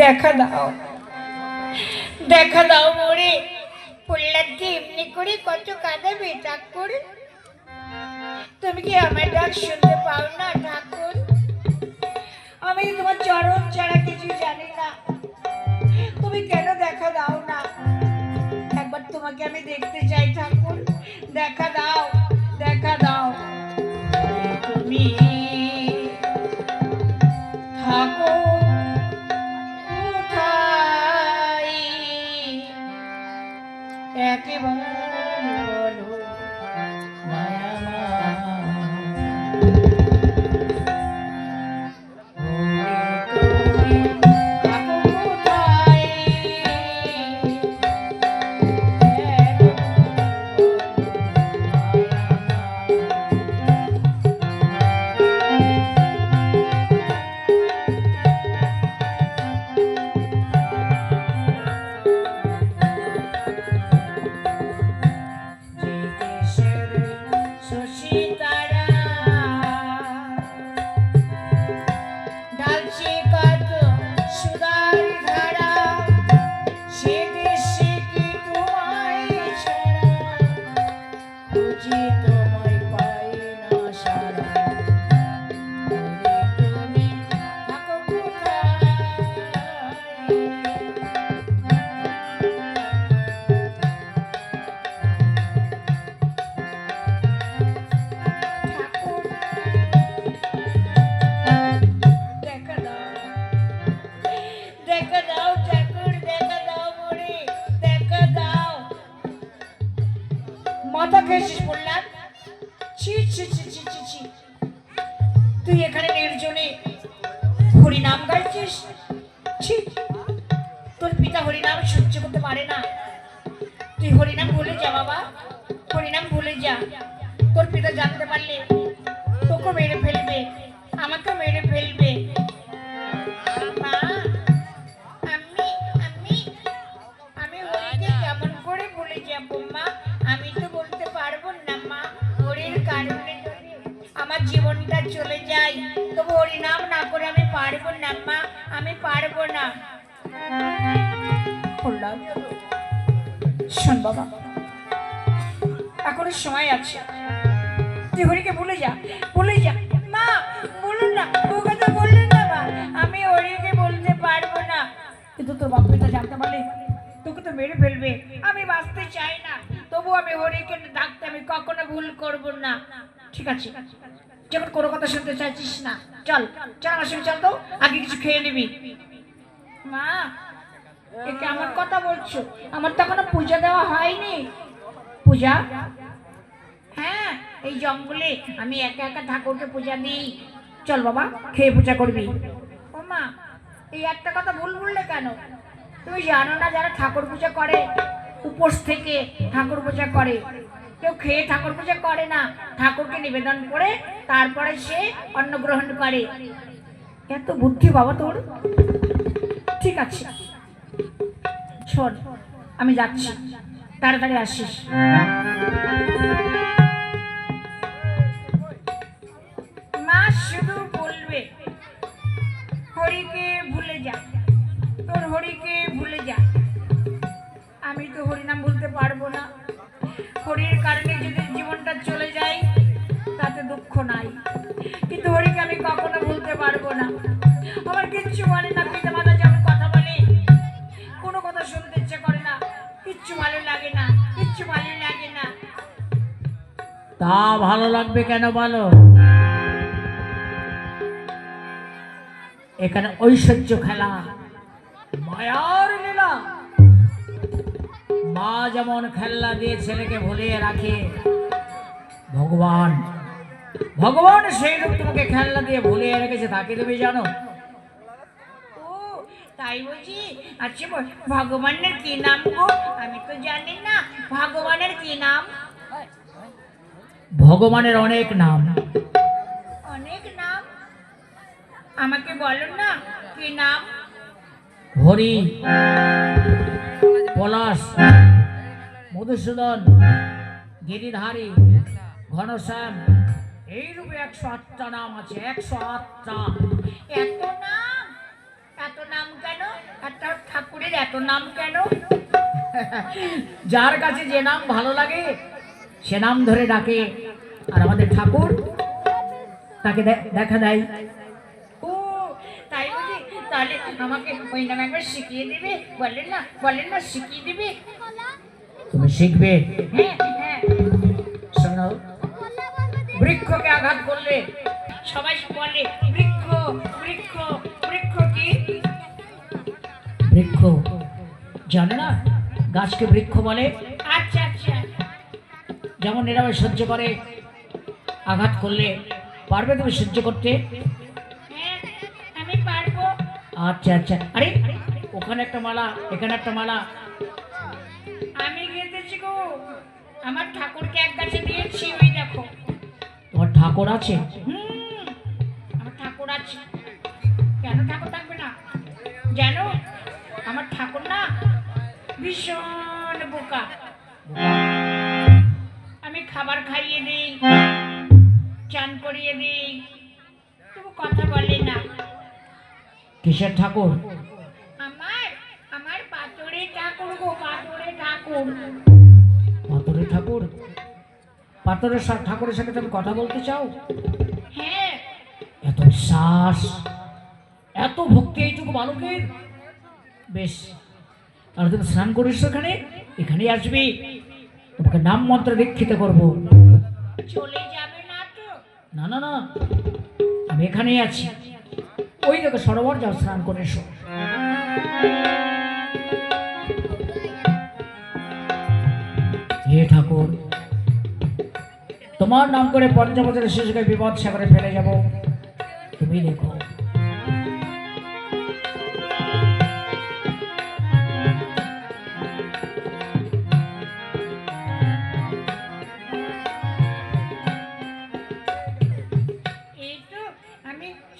দেখা দাও। দেখা দাও মোরে। প্রহ্লাদকে এমনি করে কত কাঁদাবে? ঠাকুর তুমি কি আমার ডাক শুনতে পাও না? ঠাকুর আমি তোমার চরণ ছাড়া কিছু জানি না। তুমি কেন দেখা দাও না? একবার তোমাকে আমি দেখতে চাই ঠাকুর। দেখা দাও। বললাম ছি ছি ছি ছি ছি ছি। তুই এখানে নির্জনে হরিনাম গাইছিস? ছি। তোর পিতা হরিনাম সহ্য করতে পারে না। তুই হরিনাম ভুলে যা, বাবা। হরিনাম ভুলে যা। তোর পিতা জানতে পারলে তোকে মেরে ফেলবে আমাকে মেরে ফেলবে। না। বললাম শোন বাবা, এখনও সময় আছে। তুই হরিকে যা ভুলে যা। মা, বলুন না ও কথা বললেন না মা, আমি হরিকে বলতে পারব না। কিন্তু তোর বাপ পিতা জানতে পারলে, তোকে তো মেরে ফেলবে। আমি বাঁচতে চাই না তবু আমি হরিকে ডাকতে আমি কখনো ভুল করব না। ঠিক আছে? যখন কোনো কথা শুনতে চাইছিস না, চল চল আমার সঙ্গে চল তো, আগে কিছু খেয়ে নিবি। মা, একে আমার কথা বলছো। আমার তো এখনও পূজা দেওয়া হয়নি। পূজা? হ্যাঁ এই জঙ্গলে আমি একা একা ঠাকুরকে পূজা দিই। চল বাবা, খেয়ে পূজা করবি। ও মা, এই একটা কথা ভুল বললে কেন? তুমি জানো না যারা ঠাকুর পূজা করে? উপোস থেকে ঠাকুর পূজা করে। কেউ খেয়ে ঠাকুর পূজা করে না। ঠাকুরকে নিবেদন করে তারপরে সে অন্ন গ্রহণ করে। এত বুদ্ধি বাবা তোর। ঠিক আছে। শোন, আমি যাচ্ছি। তাড়াতাড়ি আসিস। মা শুধু বলবে, হরিকে ভুলে যা। তোর হরিকে ভুলে যা। আমি তো হরিনাম বলতে পারব না। হরির কারণে যদি জীবনটা চলে যায়, তাতে দুঃখ নাই। কিন্তু হরিকে আমি কখনো ভুলতে পারব না। আমার কিচ্ছু বলে তা ভালো লাগবে কেন বলো? এখানে ঐশ্বর্য খেলা, মায়ার লীলা। মা যেমন খেলনা দিয়ে ছেলেকে ভুলিয়ে রাখে, ভগবান ভগবান সেই রূপ তোমাকে খেলনা দিয়ে ভুলিয়ে রেখেছে তাকে তুমি জানো? তাই বুঝি আচ্ছা ভগবানের কি নাম গো? আমি তো জানি না। ভগবানের কি নাম? ভগবানের অনেক নাম। অনেক নাম? আমাকে বলো না কি নাম? হরি পলাশ মধুসূদন গিরিধারী ঘনশ্যাম এই রূপে একশো আটটা নাম আছে একশো আটটা। এত নাম? এত নাম কেন? একটা ঠাকুরের এত নাম কেন? যার কাছে যে নাম ভালো লাগে সে নাম ধরে ডাকে। আর আমাদের ঠাকুর তাকে দেখা দেয়। ও তাই বুঝি তাহলে আমাকে ওই নাম একবার শিখিয়ে দিবে? বলেন না বলেন না শিখিয়ে দিবে? তুমি শিখবে? হ্যাঁ হ্যাঁ। শোনো। বৃক্ষকে আঘাত করলে? সবাই বলে বৃক্ষ বৃক্ষ বৃক্ষ কি? বৃক্ষ। জানে না? গাছকে বৃক্ষ বলে। আচ্ছা আচ্ছা। যেমন এরাও সহ্য করে আঘাত করলে পারবে তুমি সহ্য করতে? আমি পারব আচ্ছা আচ্ছা। আরে ওখানে একটা মালা এখানে একটা মালা। আমি গেঁথেছি গো। আমার ঠাকুরকে এক গাছে দিয়েছি ওই দেখো। তোমার ঠাকুর আছে? হুম আমার ঠাকুর আছে। কেন ঠাকুর থাকবে না? জানো আমার ঠাকুর না ভীষণ বোকা। আমি খাবার খাইয়ে দিই। চান করিয়ে দিই। তবু কথা বলে না। কিসের ঠাকুর? আমার আমার পাথরে ঠাকুর গো পাথরে ঠাকুর। পাথরের ঠাকুর? পাথরের ঠাকুরের সাথে তুমি কথা বলতে চাও? হ্যাঁ। এত শ্বাস এত ভক্তি এইটুকু বালকের? বেশ আর তুমি স্নান করিস এখানে? এখানেই আসবি। তোমাকে নাম মন্ত্র দীক্ষিত করব। চলে না না না। আমি এখানেই আছি। ওই দেখো, সরোবর যাও, স্নান করে এসো। হে ঠাকুর, তোমার নাম করে পঞ্চবছরের শিশুকে বিপদ সাগরে ফেলে যাব। তুমি দেখো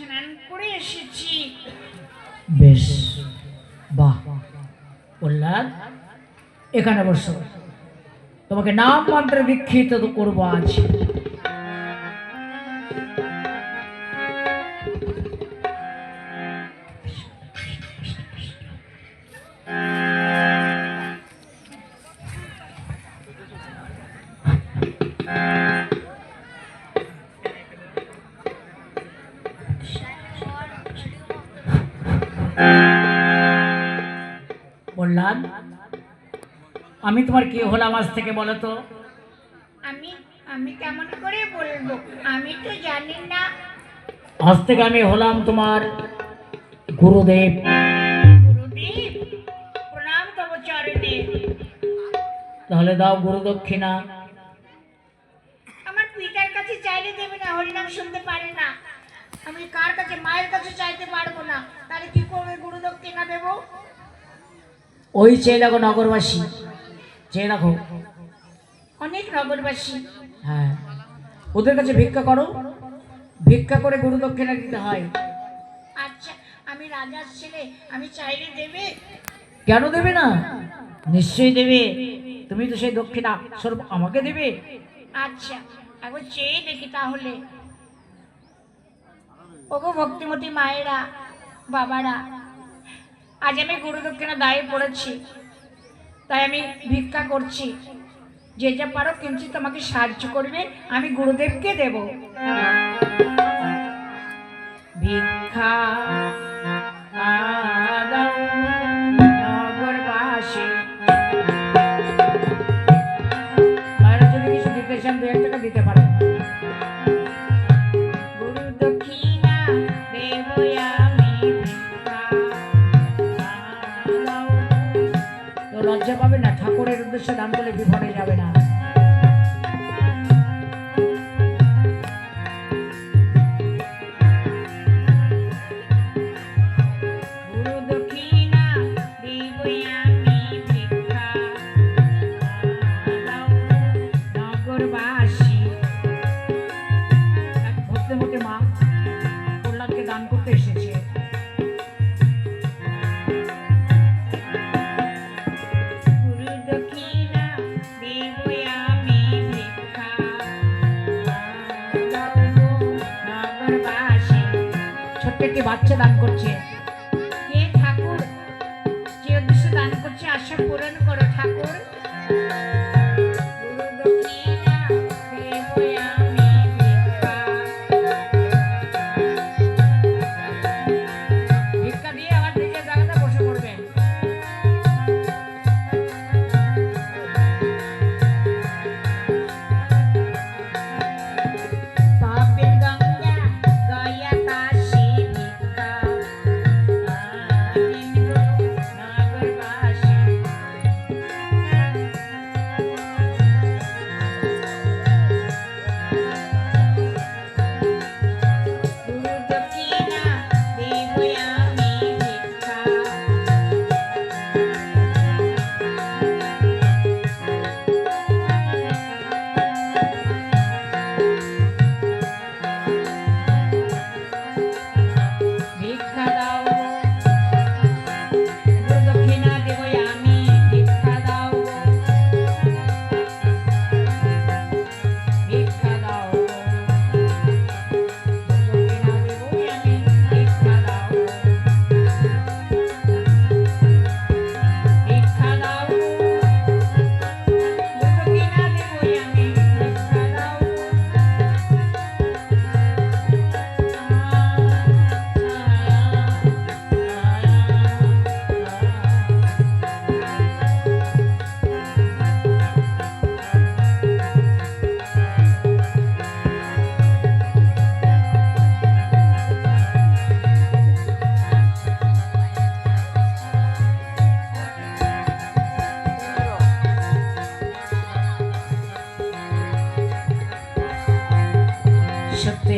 স্নান করে এসেছি। বেশ। বাহ। প্রহ্লাদ এখানে বসো। তোমাকে নাম মন্ত্রে দীক্ষিত করব আজ। আমি তোমার কি হলাম আজ থেকে বলো তো? আমি আমি কেমন করে বলব? আমি তো জানি না। আজ থেকে আমি হলাম তোমার গুরুদেব। গুরুদেব? প্রণাম তব চরণে। তাহলে দাও গুরু দক্ষিণা। আমার পিতার কাছে চাইলে দেবে না হরিনাম শুনতে পারে না। আমি কার কাছে মায়ের কাছে চাইতে পারব না। তাহলে কি করবে গুরু দক্ষিণা দেবো? ওই চেয়ে দেখো নগরবাসী চেয়ে রাখো। অনেক নগরবাসী। হ্যাঁ। ওদের কাছে ভিক্ষা করো। ভিক্ষা করে গুরু দক্ষিণা দিতে হয়। আচ্ছা আমি রাজার ছেলে আমি চাইলে দেবে? কেন দেবে না? নিশ্চয়ই দেবে। তুমি তো সেই দক্ষিণা স্বরূপ আমাকে দেবে। আচ্ছা একবার চেয়ে দেখি তাহলে। ওগো ভক্তিমতী মায়েরা বাবারা আজ আমি গুরু দক্ষিণা দায়ে পড়েছি। তাই আমি ভিক্ষা করছি। যে যা পারো কিঞ্চিত তোমাকে সাহায্য করবে, আমি গুরুদেবকে দেব। ভিক্ষা কিছু দিতে চান, দু টাকা দিতে ঠাকুরের নাম করলে বিপদে যাবে না। নগরবাসী বাচ্চা দান করছে।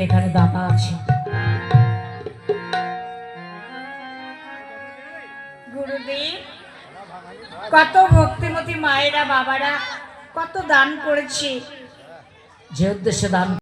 এখানে দাতা আছে। গুরুদেব কত ভক্তিমতী মায়েরা বাবারা কত দান করেছে। যে উদ্দেশ্যে দান